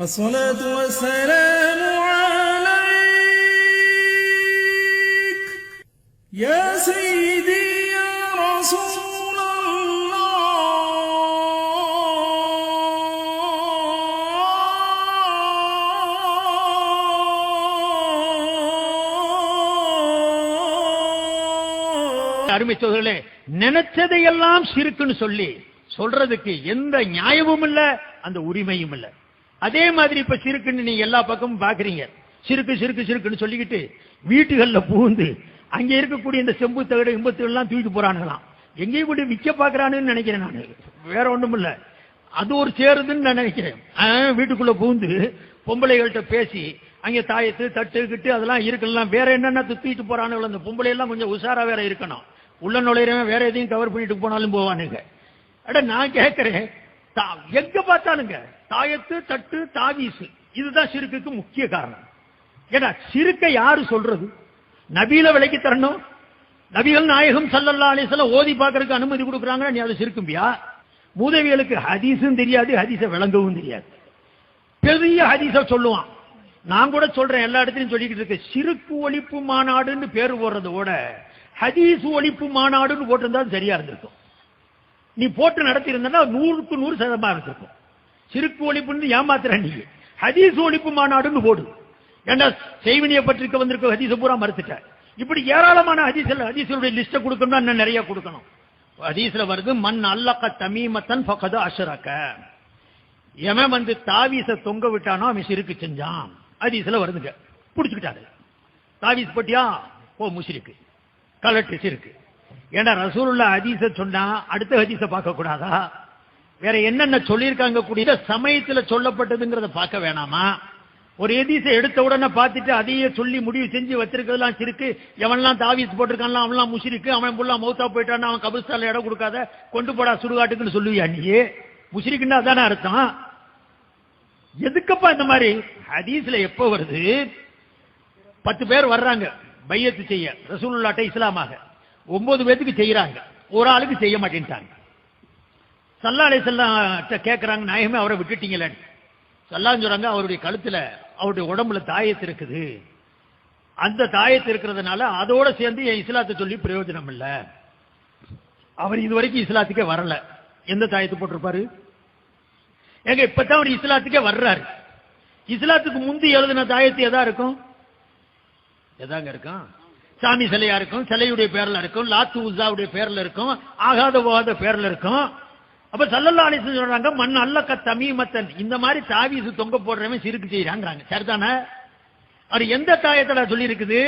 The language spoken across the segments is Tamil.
الصلاة والسلام عليك يا سيدي يا رسول الله அருமை சோதர்களே நினைச்சதையெல்லாம் சிறுக்குன்னு சொல்லி சொல்றதுக்கு எந்த நியாயமும் இல்ல அந்த உரிமையும் இல்ல அதே மாதிரி இப்ப சிறுக்குன்னு நீங்க எல்லா பக்கமும் பாக்குறீங்க. சிறுக்கு சிறுக்கு சிறுக்குன்னு சொல்லிக்கிட்டு வீட்டுகள்ல புகுந்து அங்க இருக்கக்கூடிய இந்த செம்பு தகடு இம்பத்து எல்லாம் தூக்கிட்டு போறானுங்களாம். எங்கேயும் கூட விற்க பாக்குறானுன்னு நினைக்கிறேன் நான். வேற ஒண்ணும் இல்ல அது ஒரு சேருதுன்னு நான் நினைக்கிறேன். வீட்டுக்குள்ள பூந்து பொம்பளைகள்கிட்ட பேசி அங்க தாயத்து தட்டு கிட்டு அதெல்லாம் இருக்கலாம் வேற என்னென்ன தூக்கிட்டு போறானுங்களோ அந்த பொம்பளை எல்லாம் கொஞ்சம் உஷாரா வேற இருக்கணும். உள்ள நுழையிறவன் வேற எதையும் கவர் பண்ணிட்டு போனாலும் போவானுங்க. அட நான் கேட்கிறேன் எங்க பார்த்தானுங்க தாயத்து தட்டு தாவீசு இதுதான் சிறுக்குக்கு முக்கிய காரணம். ஏன்னா சிறுக்க யாரு சொல்றது? நபியில விலைக்கு தரணும் நபிகள் நாயகம் சல்லல்லா அலைஹி ஓதி பார்க்கறதுக்கு அனுமதி கொடுக்குறாங்க நீ அதை சிறுக்கும்பியா மூதவிகளுக்கு ஹதீஸும் தெரியாது ஹதீஸை விளங்கவும் தெரியாது. பெரிய ஹதீஸ சொல்லுவான். நான் கூட சொல்றேன் எல்லா இடத்துலையும் சொல்லிக்கிட்டு இருக்கேன். சிறுக்கு ஒழிப்பு மாநாடுன்னு பேர் போடுறதோட ஹதீஸ் ஒழிப்பு மாநாடுன்னு போட்டிருந்தா சரியா இருந்திருக்கும். நீ போட்டு நடத்தி இருந்தா நூறுக்கு நூறு சதமா இருந்திருக்கும். சிறுக்கு ஒழிப்புன்னு ஏமாத்துற நீ. ஹதீஸ் ஒழிப்பு மாநாடுன்னு போடு. ஏண்டா செய்வினியை பற்றிக்க வந்திருக்க ஹதீஸ பூரா மறுத்துட்ட. இப்படி ஏராளமான ஹதீஸ் ஹதீஸுடைய லிஸ்ட கொடுக்கணும்னா இன்னும் நிறைய கொடுக்கணும். ஹதீஸ்ல வருது மண் அல்லக்க தமீமத்தன் பக்கது அஷரக்க எவன் வந்து தாவீச தொங்க விட்டானோ அவன் சிறுக்கு செஞ்சான். ஹதீஸ்ல வருதுங்க. பிடிச்சுக்கிட்டாரு. தாவீஸ் பட்டியா? ஓ முஷிருக்கு. கலட்டு சிறுக்கு. ஏன்னா ரசூலுல்லா ஹதீஸ சொன்னா அடுத்த ஹதீஸ பார்க்க கூடாதா? வேற என்னென்ன சொல்லியிருக்காங்க கூடிய சமயத்தில் சொல்லப்பட்டதுங்கிறத பார்க்க வேணாமா? ஒரு எதீஸை எடுத்த உடனே பார்த்துட்டு அதையே சொல்லி முடிவு செஞ்சு வச்சிருக்கிறதுலாம் சிரிக்கு எவன்லாம் தாவீஸ் போட்டிருக்கான்லாம் அவன்லாம் முஷிருக்கு அவன் புள்ளா மௌத்தா போயிட்டான் அவன் கபிஸ்தால இடம் கொடுக்காத கொண்டு போடா சுடுகாட்டுக்குன்னு சொல்லுவியா நீ? முஷிருக்குன்னா அதானே அர்த்தம்? எதுக்கப்பா இந்த மாதிரி ஹதீஸ்ல எப்போ வருது? பத்து பேர் வர்றாங்க பையத்து செய்ய ரசூலுல்லாட்ட இஸ்லாமாக. ஒன்பது பேத்துக்கு செய்யறாங்க ஒரு ஆளுக்கு செய்ய மாட்டேன்ட்டாங்க. சல்லா அலை செல்லாட்ட கேட்கறாங்க நாயகமே அவரை விட்டுட்டீங்களேன்னு. சல்லான்னு சொல்றாங்க அவருடைய கழுத்துல அவருடைய உடம்புல தாயத்து இருக்குது. அந்த தாயத்து இருக்கிறதுனால அதோட சேர்ந்து என் இஸ்லாத்தை சொல்லி பிரயோஜனம் இல்லை. அவர் இது வரைக்கும் இஸ்லாத்துக்கே வரல. எந்த தாயத்து போட்டிருப்பாரு? ஏங்க இப்பதான் அவர் இஸ்லாத்துக்கே வர்றாரு. இஸ்லாத்துக்கு முந்தி எழுதின தாயத்து எதா இருக்கும்? எதாங்க இருக்கும்? சாமி சிலையா இருக்கும் சிலையுடைய பேர்ல இருக்கும் லாத்து உசாவுடைய பேர்ல இருக்கும் ஆகாத போகாத பேர்ல இருக்கும். அப்ப சல்லல்லா அலிஸ்லாம் சொல்றாங்க மண் அல்லக்க தமீமத்தன். இந்த மாதிரி தாவீசு தொங்க போடுறவன் சிறுக்கு செய்யறாங்கிறாங்க சரிதானே? அவர் எந்த தாயத்துல சொல்லியிருக்குது?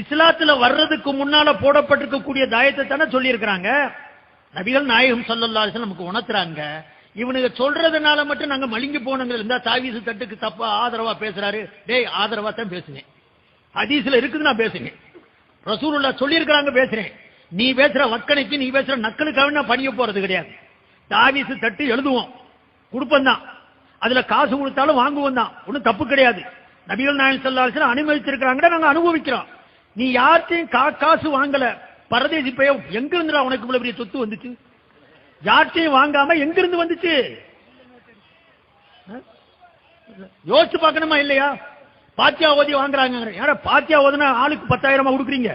இஸ்லாத்துல வர்றதுக்கு முன்னால போடப்பட்டிருக்கக்கூடிய தாயத்தை தானே சொல்லியிருக்கிறாங்க. நபிகள் நாயகம் சல்லல்லா அலிசன் நமக்கு உணர்த்துறாங்க. இவனுங்க சொல்றதுனால மட்டும் நாங்க மலிங்கி போனங்க இருந்தா தாவீசு தட்டுக்கு தப்பா ஆதரவா பேசுறாரு. டேய் ஆதரவா தான் பேசுனேன். ஹதீஸ்ல இருக்குது நான் பேசுறேன். ரசூலுல்லா சொல்லியிருக்கிறாங்க பேசுறேன். நீ பேசுற வக்கணைக்கு நீ பேசுற நக்கலுக்காக நான் பணிய போறது கிடையாது. தாவிசு தட்டு எழுதுவோம். கொடுப்போம் தான். அதுல காசு கொடுத்தாலும் வாங்குவோம் தான். ஒன்றும் தப்பு கிடையாது. நபிகள் நாயன் ஸல்லல்லாஹு அனுமதிச்சிருக்கிறாங்க நாங்க அனுபவிக்கிறோம். நீ யார்கிட்டையும் கா காசு வாங்கல. பரதேசி பைய எங்க இருந்துடா உனக்கு இவ்வளவு பெரிய சொத்து வந்துச்சு? யார்கிட்டையும் வாங்காம எங்க இருந்து வந்துச்சு? யோசிச்சு பார்க்கணுமா இல்லையா? பாத்தியா ஓதி வாங்குறாங்க. யாரா பாத்தியா ஓதுனா ஆளுக்கு பத்தாயிரமா கொடுக்குறீங்க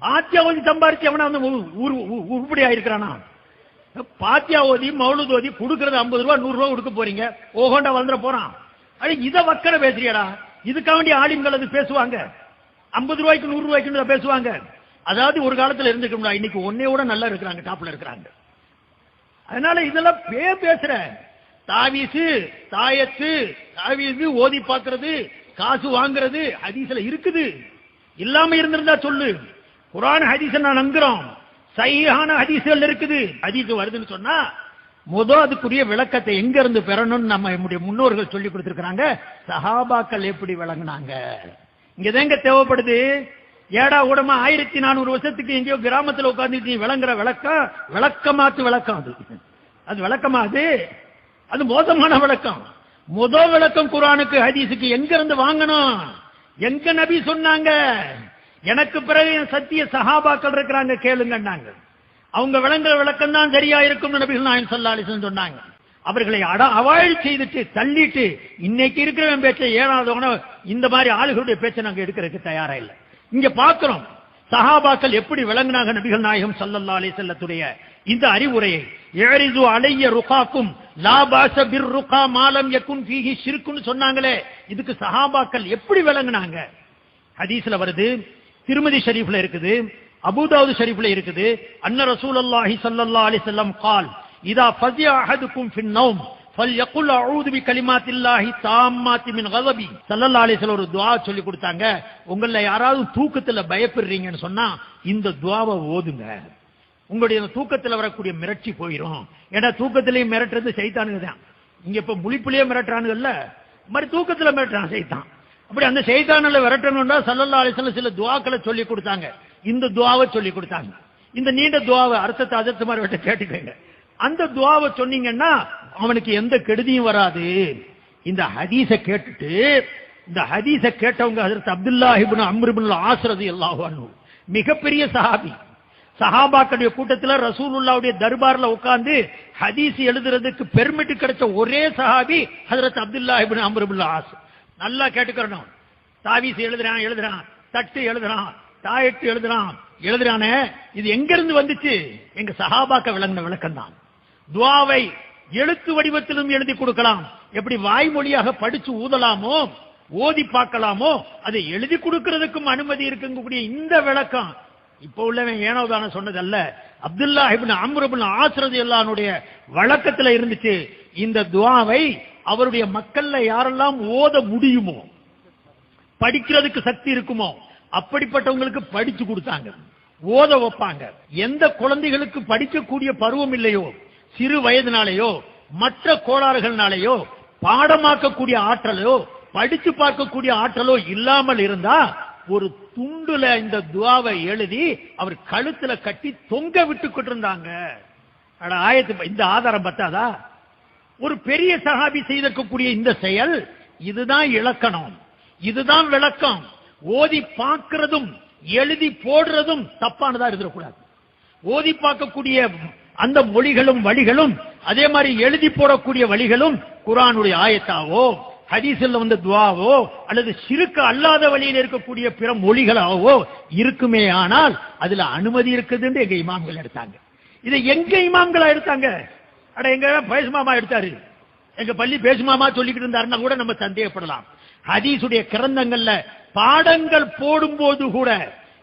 பாத்தியா ஓதி சம்பாரிச்சு எவனா வந்து உ- உருப்படி ஆயிருக்கிறானா பாத்தியா ஓதி மௌலுது ஓதி கொடுக்கறது ஐம்பது ரூபா நூறு ரூபா கொடுக்க போறீங்க. ஓஹோண்டா வந்துட போறான். அடி இதை வக்கர பேசுறியடா. இதுக்காக வேண்டிய ஆளுங்கள் அது பேசுவாங்க. ஐம்பது ரூபாய்க்கு நூறு ரூபாய்க்கு பேசுவாங்க. அதாவது ஒரு காலத்துல இருந்துக்கணும் இன்னைக்கு ஒன்னையோட நல்லா இருக்கிறாங்க டாப்ல இருக்கிறாங்க. அதனால இதெல்லாம் பே பேசுறேன். தாவீசு தாயத்து தாவீசு ஓதி பார்க்கறது காசு வாங்குறது ஹதீஸ்ல இருக்குது. இல்லாம இருந்திருந்தா சொல்லு. குரான் ஹதீஸ் நான் நம்புறோம். சையான ஹதீஸ்கள் இருக்குது. ஹதீஸ் வருதுன்னு சொன்னா முதல் அதுக்குரிய விளக்கத்தை எங்க இருந்து பெறணும்னு நம்ம நம்முடைய முன்னோர்கள் சொல்லி கொடுத்திருக்கிறாங்க. சஹாபாக்கள் எப்படி விளங்குனாங்க? இங்கதாங்க தேவைப்படுது? ஏடா கூடமா ஆயிரத்தி நானூறு வருஷத்துக்கு எங்கேயோ கிராமத்துல உட்கார்ந்து நீ விளங்குற விளக்கம் விளக்கமாத்து விளக்கம் அது. அது விளக்கமா அது மோசமான விளக்கம். முத விளக்கம் குரானுக்கு ஹதீஸுக்கு எங்க இருந்து வாங்கணும்? எங்க நபி சொன்னாங்க? எனக்கு பிறகு என் சத்திய சகாபாக்கள் இருக்கிறாங்க கேளுங்கன்னாங்க. அவங்க விளங்குற விளக்கம் தான் சரியா இருக்கும் நபிகள் நாயன் சல்லா சொன்னாங்க. அவர்களை அட அவாய்ட் செய்துட்டு தள்ளிட்டு இன்னைக்கு இருக்கிறவன் பேச்சை ஏழாவது இந்த மாதிரி ஆளுகளுடைய பேச்சை நாங்க எடுக்கிறதுக்கு தயாரா இல்லை. இங்க பாக்குறோம் சஹாபாக்கள் எப்படி விளங்குனாங்க நபிகள் நாயகம் சல்லல்லா அலி செல்லத்துடைய இந்த அறிவுரையை. ஏரிது அலைய ருகாக்கும் லாபாச பிர் ருகா மாலம் யக்குன் ஃபீஹி ஷிர்க்குன்னு சொன்னாங்களே இதுக்கு சஹாபாக்கள் எப்படி விளங்குனாங்க ஹதீஸ்ல வருது திருமதி ஷரீஃப்ல இருக்குது அபூதாவுது ஷரீஃப்ல இருக்குது அன்ன ரசூலுல்லாஹி ஸல்லல்லாஹு அலைஹி வஸல்லம் قال اذا فزع احدكم في النوم فليقل اعوذ بكلمات الله التامات من غضبي ஸல்லல்லாஹு அலைஹி வஸல்லம் ஒரு துஆ சொல்லி கொடுத்தாங்க உங்கள யாராவது தூக்கத்துல பயப்படுறீங்கன்னு சொன்னா இந்த துஆவை ஓதுங்க உங்களுடைய தூக்கத்தில் தூக்கத்துல வரக்கூடிய மிரட்சி போயிடும் ஏன்னா தூக்கத்திலையும் மிரட்டுறது சைத்தானுங்க தான் இங்க இப்ப முழிப்புலயே மிரட்டுறானுங்கல்ல மாதிரி தூக்கத்துல மிரட்டுறான் சைத்தான். அப்படி அந்த சைத்தானில் விரட்டணும்னா சல்லல்லா அலிஸ்ல சில துவாக்களை சொல்லி கொடுத்தாங்க. இந்த துவாவை சொல்லி கொடுத்தாங்க. இந்த நீண்ட துவாவை அர்த்தத்தை அதர்த்த மாதிரி விட்டு கேட்டுக்கோங்க. அந்த துவாவை சொன்னீங்கன்னா அவனுக்கு எந்த கெடுதியும் வராது. இந்த ஹதீஸ கேட்டுட்டு இந்த ஹதீஸ கேட்டவங்க ஹஜரத் அப்துல்லா இப்னு ஆசிரது இப்னு மிகப்பெரிய சஹாபி. சஹாபாக்களுடைய கூட்டத்துல ரசூலுல்லாவுடைய தர்பார்ல உட்கார்ந்து ஹதீஸ் எழுதுறதுக்கு பெர்மிட் கிடைச்ச ஒரே சஹாபி ஹசரத் அப்துல்லா இபின் அம்ர் ஆஸ் நல்லா கேட்டுக்கிறனும் தாவீஸ் எழுதுறான் எழுதுறான். தட்டு எழுதுறான் தாயட்டு எழுதுறான். எழுதுறானே இது எங்க இருந்து வந்துச்சு? எங்க சஹாபாக்க விளங்கின விளக்கம் தான் துவாவை எழுத்து வடிவத்திலும் எழுதி கொடுக்கலாம். எப்படி வாய்மொழியாக படிச்சு ஊதலாமோ ஓதி பார்க்கலாமோ அதை எழுதி கொடுக்கிறதுக்கும் அனுமதி இருக்கக்கூடிய இந்த விளக்கம் இப்ப உள்ளவன் ஏனோ தானே சொன்னதல்ல. அப்துல்லா இபின் அம்ருபின் ஆசிரதி எல்லானுடைய வழக்கத்துல இருந்துச்சு. இந்த துவாவை அவருடைய மக்கள்ல யாரெல்லாம் ஓத முடியுமோ படிக்கிறதுக்கு சக்தி இருக்குமோ அப்படிப்பட்டவங்களுக்கு படிச்சு கொடுத்தாங்க. ஓத வைப்பாங்க. எந்த குழந்தைகளுக்கு படிக்கக்கூடிய பருவம் இல்லையோ சிறு வயதினாலேயோ மற்ற கோளாறுகள்னாலேயோ பாடமாக்கக்கூடிய ஆற்றலோ படிச்சு பார்க்கக்கூடிய ஆற்றலோ இல்லாமல் இருந்தா ஒரு துண்டுல இந்த துவாவை எழுதி அவர் கழுத்துல கட்டி தொங்க விட்டுக்கிட்டு இருந்தாங்க அட ஆயத்து இந்த ஆதாரம் பத்தாதா? ஒரு பெரிய சகாபி செய்திருக்கக்கூடிய இந்த செயல் இதுதான் இலக்கணம். இதுதான் விளக்கம். ஓதி பார்க்கிறதும் எழுதி போடுறதும் தப்பானதா இருந்துடக்கூடாது. ஓதி பார்க்கக்கூடிய அந்த மொழிகளும் வழிகளும் அதே மாதிரி எழுதி போடக்கூடிய வழிகளும் குரானுடைய ஆயத்தாவோ? ஹதீசில் வந்த துவாவோ அல்லது சிறுக்கு அல்லாத வழியில் இருக்கக்கூடிய பிற மொழிகளாவோ இருக்குமே ஆனால் அதுல அனுமதி இருக்குதுன்னு எங்க இமாம்கள் எடுத்தாங்க. இதை எங்க இமாம்களா எடுத்தாங்க? அட எங்க பேசுமாமா எடுத்தாரு. எங்க பள்ளி பேசுமாமா சொல்லிக்கிட்டு இருந்தாருன்னா கூட நம்ம சந்தேகப்படலாம். ஹதீஸுடைய கிரந்தங்கள்ல பாடங்கள் போடும்போது கூட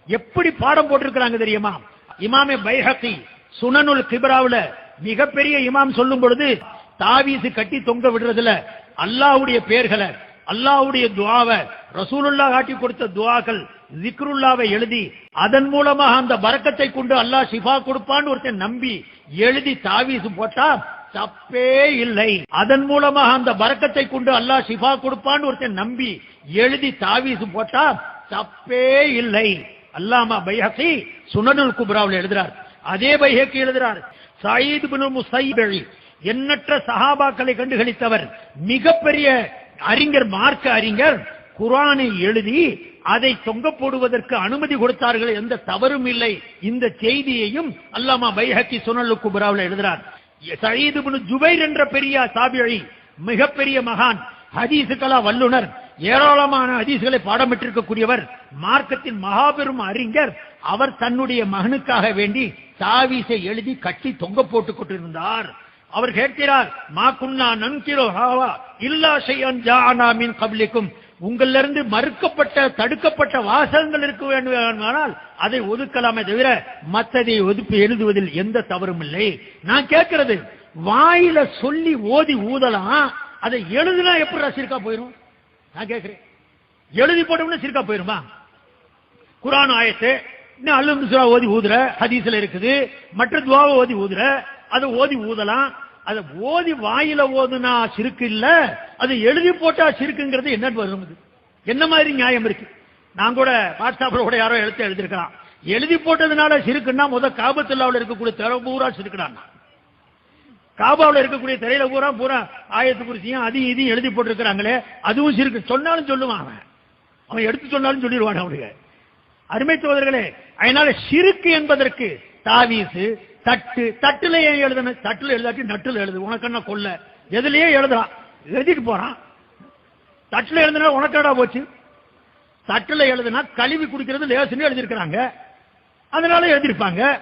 எப்படி பாடம் போட்டிருக்கிறாங்க தெரியுமா? இமாமே பைஹத்தி சுனனுல் கிபராவில் மிகப்பெரிய இமாம் சொல்லும் பொழுது தாவீசு கட்டி தொங்க விடுறதுல அல்லாவுடைய பெயர்களை அல்லாஹ்வுடைய துவாவை ரசூலுல்லா காட்டி கொடுத்த துவாக்கள் ஜிக்ருல்லாவை எழுதி அதன் மூலமாக அந்த பரக்கத்தை கொண்டு அல்லாஹ் ஷிஃபா கொடுப்பான்னு ஒருத்தன் நம்பி எழுதி தாவீசு போட்டா தப்பே இல்லை. அதன் மூலமாக அந்த பரக்கத்தை கொண்டு அல்லாஹ் ஷிஃபா கொடுப்பான்னு ஒருத்தன் நம்பி எழுதி தாவீசு போட்டா தப்பே இல்லை. அல்லாமா பைஹகி சுனனுல் குப்ராவில் எழுதுறார். அதே பைஹக்கி எழுதுறார். சயீத் பின் முசைபி எண்ணற்ற சஹாபாக்களை கண்டுகளித்தவர். மிகப்பெரிய அறிஞர் மார்க்க அறிஞர் குரானை எழுதி அதை தொங்க போடுவதற்கு அனுமதி கொடுத்தார்கள் எந்த தவறும் இல்லை. இந்த செய்தியையும் அல்லாமா பைஹக்கி சுனல் குபராவில் எழுதுறார். சயீது பின் ஜுபைர் என்ற பெரிய தாபிழி மிகப்பெரிய மகான் ஹதீசுகளா வல்லுனர் ஏராளமான ஹதீசுகளை பாடமிட்டிருக்கக்கூடியவர் மார்க்கத்தின் மகாபெரும் அறிஞர். அவர் தன்னுடைய மகனுக்காக வேண்டி தாவீசை எழுதி கட்டி தொங்க போட்டுக் கொண்டிருந்தார். அவர் கேட்கிறார் மா குன்னா நன்கிரோ ஹாவா இல்லா ஷையன் ஜானா மின் உங்களிலிருந்து மறுக்கப்பட்ட தடுக்கப்பட்ட வாசகங்கள் இருக்க வேண்டுமானால் அதை ஒதுக்கலாமே தவிர மற்றதை ஒதுப்பி எழுதுவதில் எந்த தவறும் இல்லை. நான் கேட்கிறது வாயில சொல்லி ஓதி ஊதலாம் அதை எழுதுனா எப்படி சிறுக்கா போயிடும் நான் கேட்கிறேன். எழுதி போட்டோம்னா சிறுக்கா போயிருமா? குரான் ஆயத்து இன்னும் ஓதி ஊதுற ஹதீஸ்ல இருக்குது மற்ற துவாவை ஓதி ஊதுற அதை ஓதி ஊதலாம். அதை ஓதி வாயில ஓதுனா சிறுக்கு இல்ல அது எழுதி போட்டா சிறுக்குங்கிறது என்ன வரும் என்ன மாதிரி நியாயம் இருக்கு? நான் கூட வாட்ஸ்அப்ல கூட யாரோ எழுத்து எழுதிருக்கலாம் எழுதி போட்டதுனால சிறுக்குன்னா முத காபத்துல்லாவில் இருக்கக்கூடிய திரை பூரா சிறுக்குடான் காபாவில் இருக்கக்கூடிய திரையில பூரா பூரா ஆயத்து குறிச்சியும் அதையும் இதையும் எழுதி போட்டிருக்கிறாங்களே அதுவும் சிறுக்கு. சொன்னாலும் சொல்லுவான் அவன். அவன் எடுத்து சொன்னாலும் சொல்லிடுவான் அவனுக்கு அருமை சோதர்களே அதனால சிறுக்கு என்பதற்கு தாவீசு தட்டு தட்டுல ஏன் எழுதணும் தட்டுல எழுதாட்டி நட்டுல எழுது. உனக்கு என்ன கொல்ல எதுலயே எழுதுறான். எழுதிட்டு போறான். தட்டுல எழுதுனா உனக்கடா போச்சு? தட்டுல எழுதுனா கழுவி குடிக்கிறது லேசுன்னு எழுதியிருக்கிறாங்க. அதனால எழுதியிருப்பாங்க.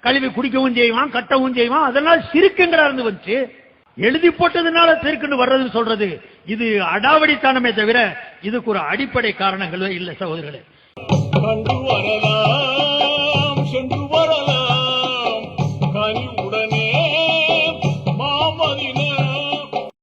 கழுவி குடிக்கவும் செய்வான் கட்டவும் செய்வான். அதனால சிறுக்குங்கிற இருந்து வந்துச்சு. எழுதி போட்டதுனால சிறுக்குன்னு வர்றதுன்னு சொல்றது. இது அடாவடித்தனமே தவிர இதுக்கு ஒரு அடிப்படை காரணங்களே இல்லை சகோதரர்களே.